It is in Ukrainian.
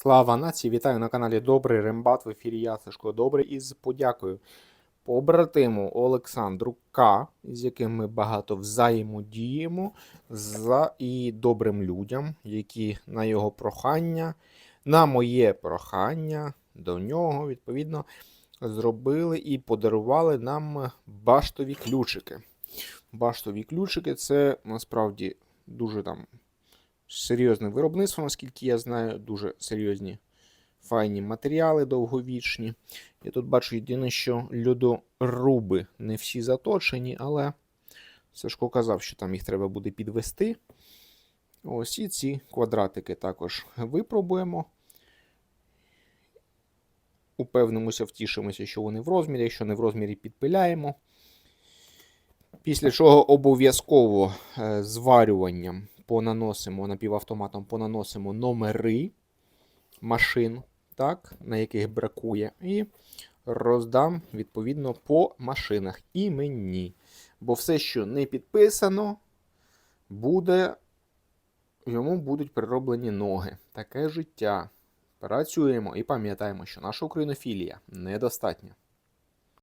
Слава нації! Вітаю на каналі Добрий Рембат. В ефірі я Сашко Добрий із подякою побратиму Олександру К, з яким ми багато взаємодіємо, за і добрим людям, які на його прохання, на моє прохання до нього, відповідно, зробили і подарували нам баштові ключики. Баштові ключики це насправді дуже там серйозне виробництво, наскільки я знаю, дуже серйозні файні матеріали довговічні. Я тут бачу єдине, що льодоруби не всі заточені, але Сашко казав, що там їх треба буде підвести. Ось і ці квадратики також випробуємо. Упевнимося, втішимося, що вони в розмірі. Якщо не в розмірі, підпиляємо. Після чого обов'язково е, зварюванням понаносимо напівавтоматом понаносимо номери машин, так, на яких бракує, і роздам відповідно по машинах і мені. Бо все, що не підписано, буде, йому будуть прироблені ноги. Таке життя. Працюємо і пам'ятаємо, що наша українофілія недостатня.